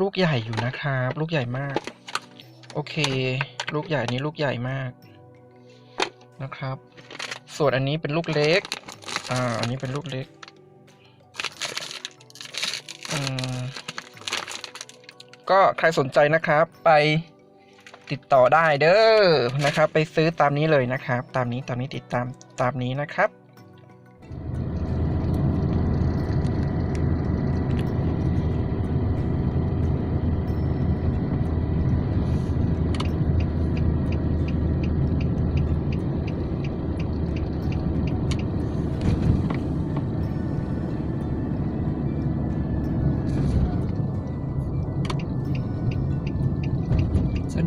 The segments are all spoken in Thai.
ลูกใหญ่อยู่นะครับ ลูกใหญ่มาก โอเค ลูกใหญ่นี้ลูกใหญ่มากนะครับ ส่วนอันนี้เป็นลูกเล็ก อ่า อันนี้เป็นลูกเล็ก อืม ก็ใครสนใจนะครับ ไปติดต่อได้เด้อนะครับ ไปซื้อตามนี้เลยนะครับ ตามนี้ตามนี้ติดตามตามนี้นะครับ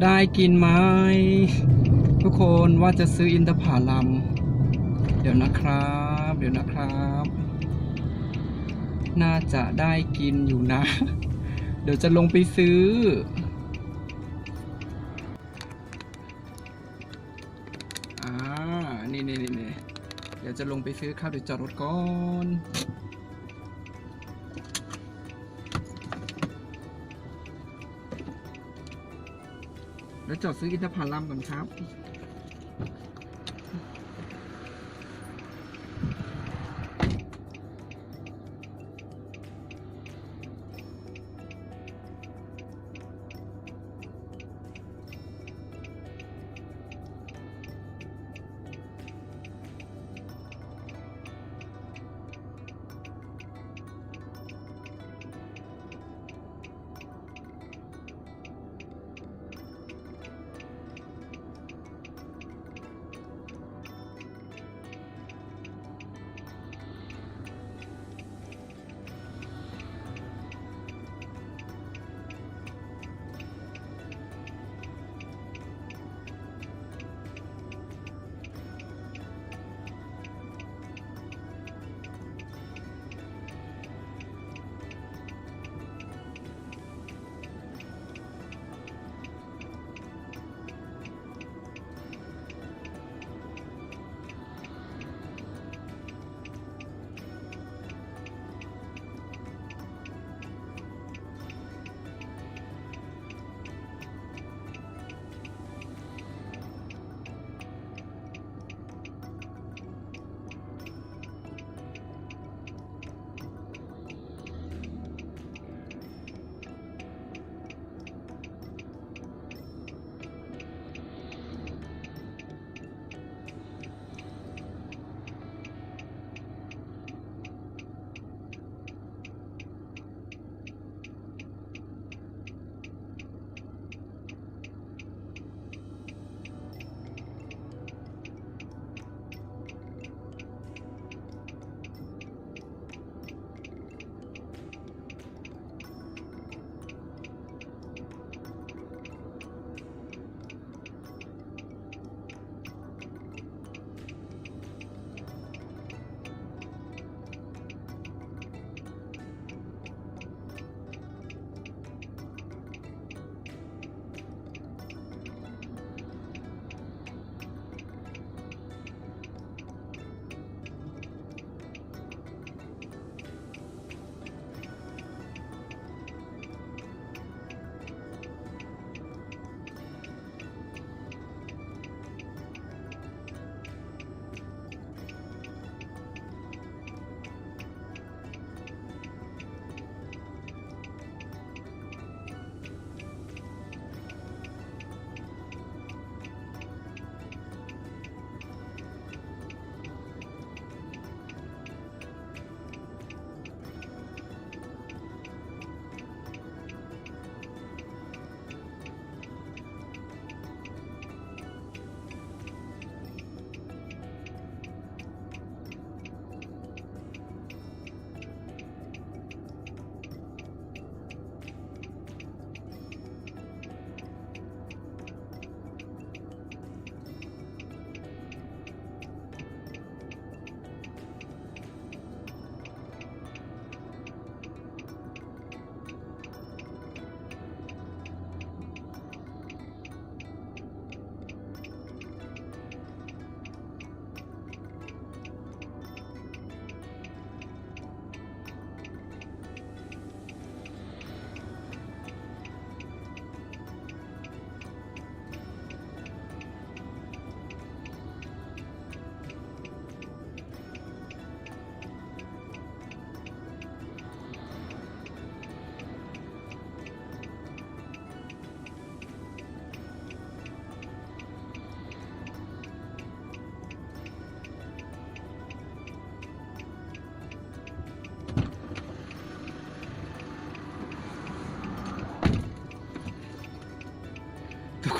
ได้กินไหมทุกคนว่าจะซื้ออินทผลัมเดี๋ยวนะครับ เดี๋ยวนะครับ น่าจะได้กินอยู่นะ เดี๋ยวจะลงไปซื้อ อ่า นี่นี่นี่นี่เดี๋ยวจะลงไปซื้อข้าวเดี๋ยวจอดรถก่อน แล้วจอดซื้ออินทผลัมก่อนครับ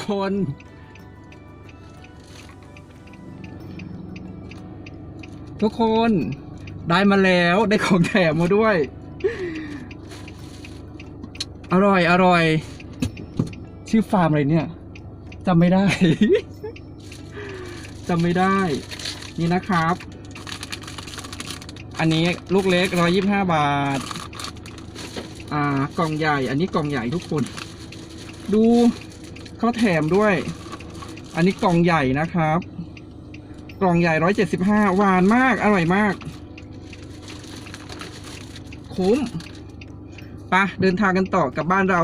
คน ทุกคนได้มาแล้วได้ของแถมมาด้วย อร่อยอร่อย ชื่อฟาร์มอะไรเนี่ยจำไม่ได้ จำไม่ได้ นี่นะครับ อันนี้ลูกเล็กร้อยี่ห้าบาท อ่ากล่องใหญ่ อันนี้กล่องใหญ่ทุกคน ดู เขาแถมด้วย อันนี้กล่องใหญ่นะครับ กล่องใหญ่ร้อยเจ็ดสิบห้าหวานมาก อร่อยมาก คุ้มไปะเดินทางกันต่อกลับบ้านเรา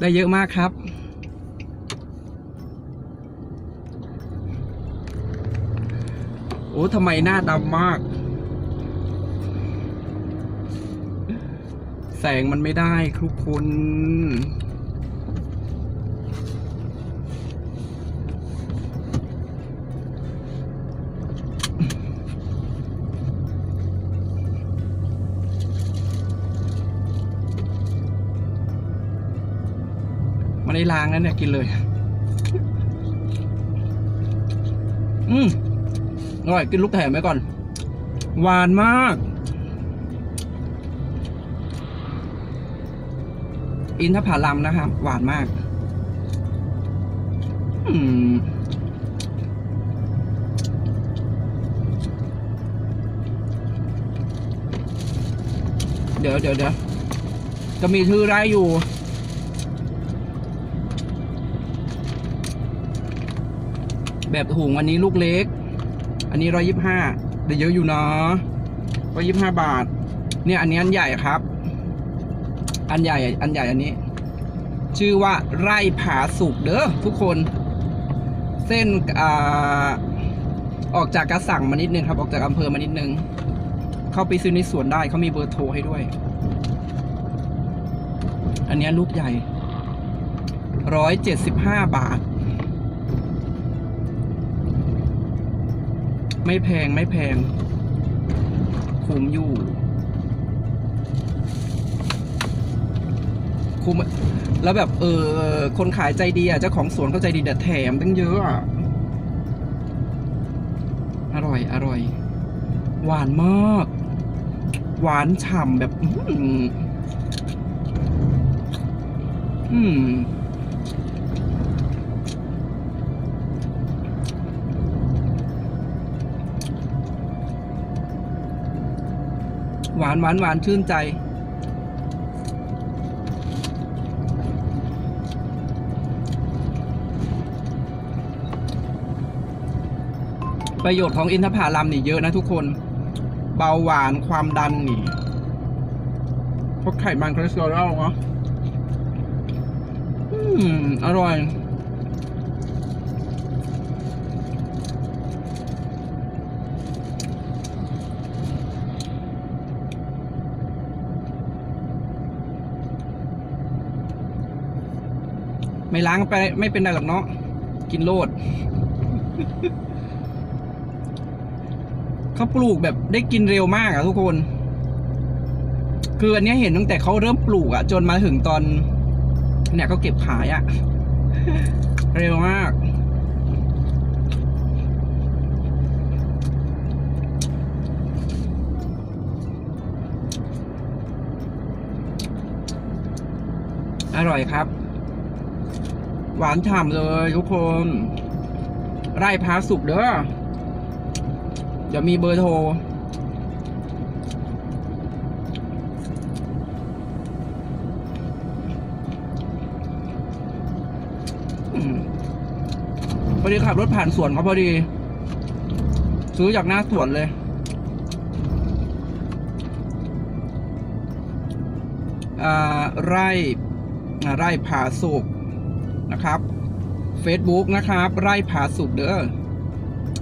ได้เยอะมากครับโอ้ทำไมหน้าดำมาก แสงมันไม่ได้ทุกคนไม่ได้ล้างนะเนี่ย กินเลย อืมอร่อย กินลูกแถมไว้ก่อน หวานมาก อินทผลัมนะครับ หวานมาก อืมเดี๋ยวเดี๋ยวเดี๋ยวจะมีชื่อไรายอยู่ แบบถุงอันนี้ลูกเล็ก อันนี้ร้อยยี่ห้าได้เยอะอยู่เนาะร้อยยี่ห้าบาท เนี่ยอันนี้อันใหญ่ครับ อันใหญ่อันใหญ่อันนี้ ชื่อว่าไร่ผาสุกเด้อทุกคน เส้นอ่าออกจากกระสั่งมานิดนึงครับ ออกจากอำเภอมานิดนึง เข้าไปซื้อในสวนได้เขามีเบอร์โทรให้ด้วย อันนี้ลูกใหญ่ร้อยเจ็ดสิบห้าบาท ไม่แพงไม่แพง คุ้มอยู่ คุ้มแล้วแบบเออคนขายใจดีอะเจ้าของสวนเขาใจดีแต่แถมตั้งเยอะอะอร่อยอร่อย หวานมาก หวานฉ่ำแบบ อื้อหืออืมหวานหวานหวานชื่นใจ ประโยชน์ของอินทผลัมนี่เยอะนะทุกคน เบาหวานความดันนี่พวกไขมันคอเลสเตอรอลเนาะอืม อร่อย ไม่ล้างไปไม่เป็นไรหรอกเนาะกินโลด เขาปลูกแบบได้กินเร็วมากอะทุกคน คืออันนี้เห็นตั้งแต่เขาเริ่มปลูกอะจนมาถึงตอน เนี่ยก็เก็บขายอะเร็วมาก อร่อยครับ หวานฉ่ำเลยทุกคน ไร่พาสุกเด้อ เดี๋ยวมีเบอร์โทร พอดีขับรถผ่านสวนเขาพอดี ซื้อจากหน้าสวนเลยอ่าไร่อ่าไร่ผาสุกนะครับ Facebook นะครับ ไร่ผาสุกเด้อ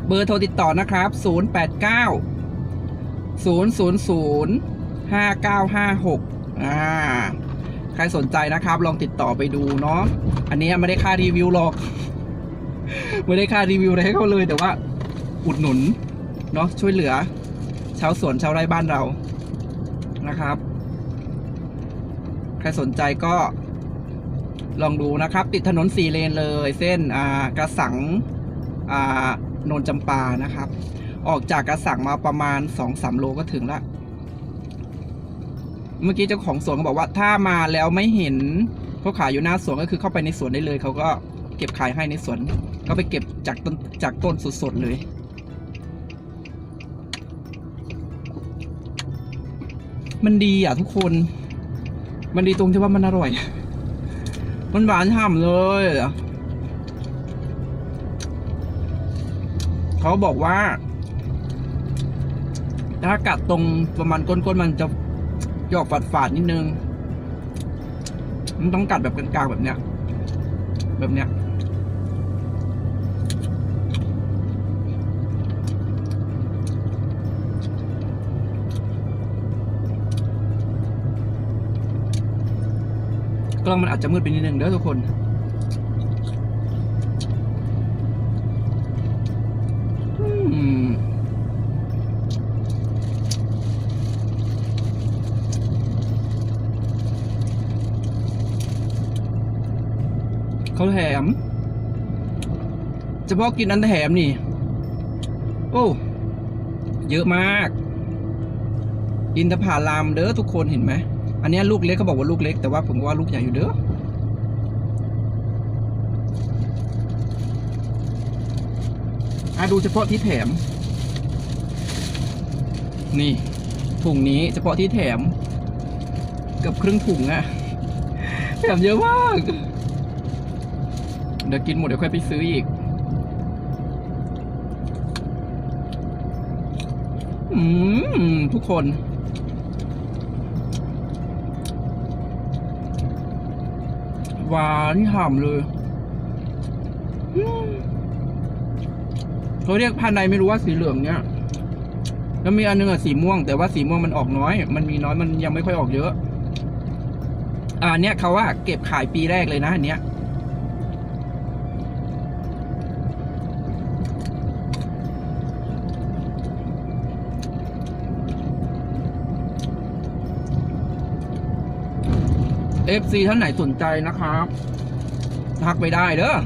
เบอร์โทรติดต่อนะครับ 089 000 5956 อ่า ใครสนใจนะครับ ลองติดต่อไปดูเนาะ อันนี้ไม่ได้ค่ารีวิวหรอก ไม่ได้ค่ารีวิวอะไรให้เขาเลย แต่ว่า อุดหนุน เนาะช่วยเหลือ ชาวสวนชาวไร่บ้านเรา นะครับ ใครสนใจก็ ลองดูนะครับ ติดถนนสี่เลนเลย เส้น อ่ากระสัง อ่า นนจำปานะครับ ออกจากกระสังมาประมาณสองสามโลก็ถึงละเมื่อกี้เจ้าของสวนก็บอกว่าถ้ามาแล้วไม่เห็นเขาขายอยู่หน้าสวนก็คือเข้าไปในสวนได้เลยเขาก็เก็บขายให้ในสวนก็ไปเก็บจากต้นจากต้นสดๆเลย มันดีอะทุกคน มันดีตรงที่ว่ามันอร่อย มันหวานฉ่ำเลย เขาบอกว่า ถ้ากัดตรงประมาณก้นๆมันจะหยอกฝาดๆนิดนึง มันต้องกัดแบบกลางๆแบบเนี้ย แบบเนี้ยกล้องมันอาจจะมืดไปนิดนึงเด้อทุกคน อืม เขา แถม เฉพาะกินอันแถมนี่ โอ้ เยอะมาก อินทผลามเด้อทุกคนเห็นไหม อันนี้ลูกเล็กเขาบอกว่าลูกเล็ก แต่ว่าผมว่าลูกใหญ่อยู่เด้ออะดูเฉพาะที่แถม นี่ถุงนี้เฉพาะที่แถมกือบครึ่งถุงอะแถมเยอะมาก เดี๋ยวกินหมดเดี๋ยวค่อยไปซื้ออีก อืม ทุกคน หวานฉ่ำเลยเขาเรียกพันใดไม่รู้ว่าสีเหลืองเนี่ย แล้วมีอันนึงอะสีม่วง แต่ว่าสีม่วงมันออกน้อย มันมีน้อยมันยังไม่ค่อยออกเยอะ อ่าเนี้ยเขาว่าเก็บขายปีแรกเลยนะอันเนี้ย เอฟซีท่านไหนสนใจนะครับทักไปได้เด้อ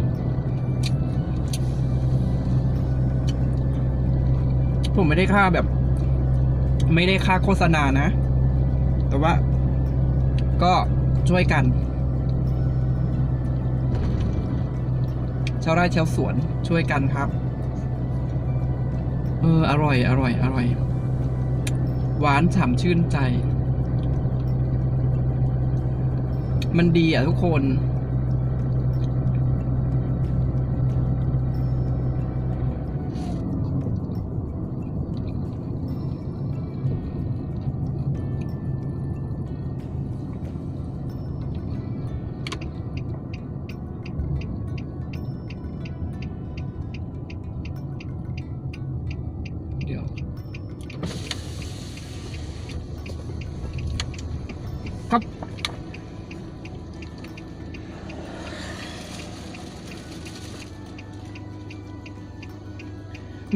ผมไม่ได้ค่าแบบ ไม่ได้ค่าโฆษณานะ แต่ว่า ก็ช่วยกันชาวไร่ชาวสวนช่วยกันครับ เออ อร่อย อร่อย อร่อย หวานฉ่ำชื่นใจ มันดีอะทุกคน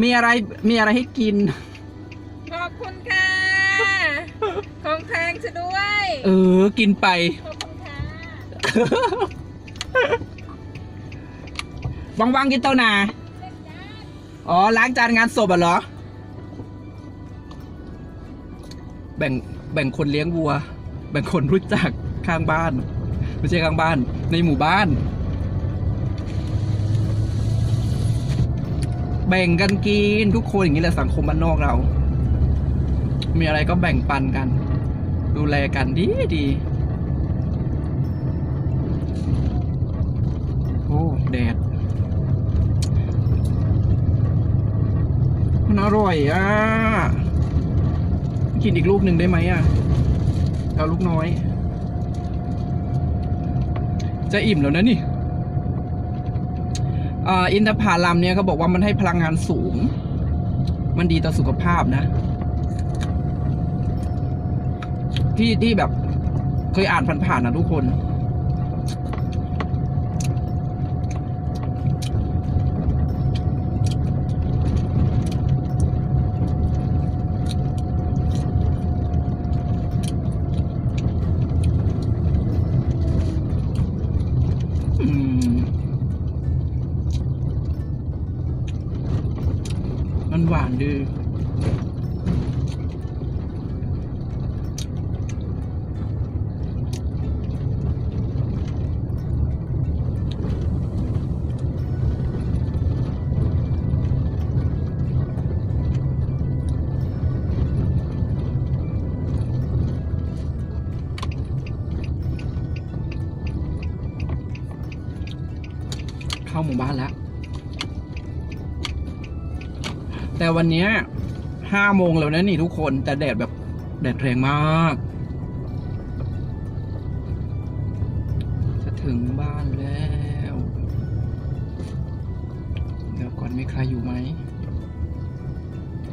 มีอะไรมีอะไรให้กิน ขอบคุณค่ะ ของแพงซะด้วย เออ กินไป ขอบคุณค่ะ ว่างๆกินเต้านา อ๋อ ล้างจานงานศพอะเหรอ แบ่งแบ่งคนเลี้ยงวัว แบ่งคนรู้จักข้างบ้าน ไม่ใช่ข้างบ้าน ในหมู่บ้าน แบ่งกันกินทุกคนอย่างนี้แหละสังคมบ้านนอกเรา มีอะไรก็แบ่งปันกัน ดูแลกันดีดีโอ้แดดมันอร่อยอะ กินอีกลูกหนึ่งได้ไหมอะเอาลูกน้อย จะอิ่มแล้วนะนี่ อินทผลัมเนี่ยเขาบอกว่ามันให้พลังงานสูง มันดีต่อสุขภาพนะ ที่ที่แบบเคยอ่านผ่านๆนะทุกคน หวานดื้อเข้าหมู่บ้านแล้ว แต่วันเนี้ยห้าโมงแล้วนะนี่ทุกคน แต่แดดแบบแดดแรงมาก จะถึงบ้านแล้ว เดี๋ยวก่อนมีใครอยู่ไหม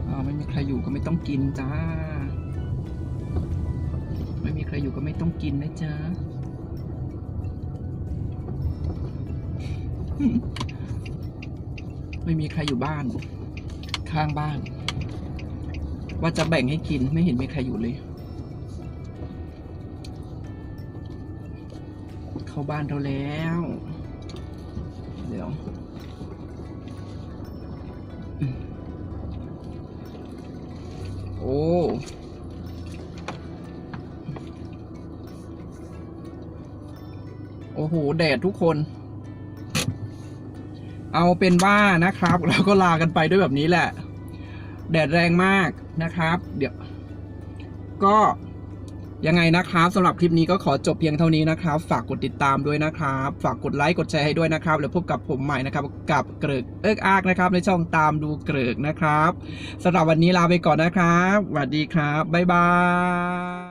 อ่าไม่มีใครอยู่ก็ไม่ต้องกินจ้า ไม่มีใครอยู่ก็ไม่ต้องกินนะจ๊ะไม่มีใครอยู่บ้าน ข้างบ้าน ว่าจะแบ่งให้กินไม่เห็นมีใครอยู่เลย เข้าบ้านเราแล้ว เดี๋ยวโอ้โอ้โห แดดทุกคน เอาเป็นว่านะครับ เราก็ลากันไปด้วยแบบนี้แหละ แดดแรงมากนะครับ เดี๋ยว ก็ยังไงนะครับสำหรับคลิปนี้ก็ขอจบเพียงเท่านี้นะครับ ฝากกดติดตามด้วยนะครับ ฝากกดไลค์กดแชร์ให้ด้วยนะครับแล้วพบกับผมใหม่นะครับ กับเกริกเอิกอากนะครับ ในช่องตามดูเกริกนะครับสำหรับวันนี้ลาไปก่อนนะครับสวัสดีครับบ๊ายบาย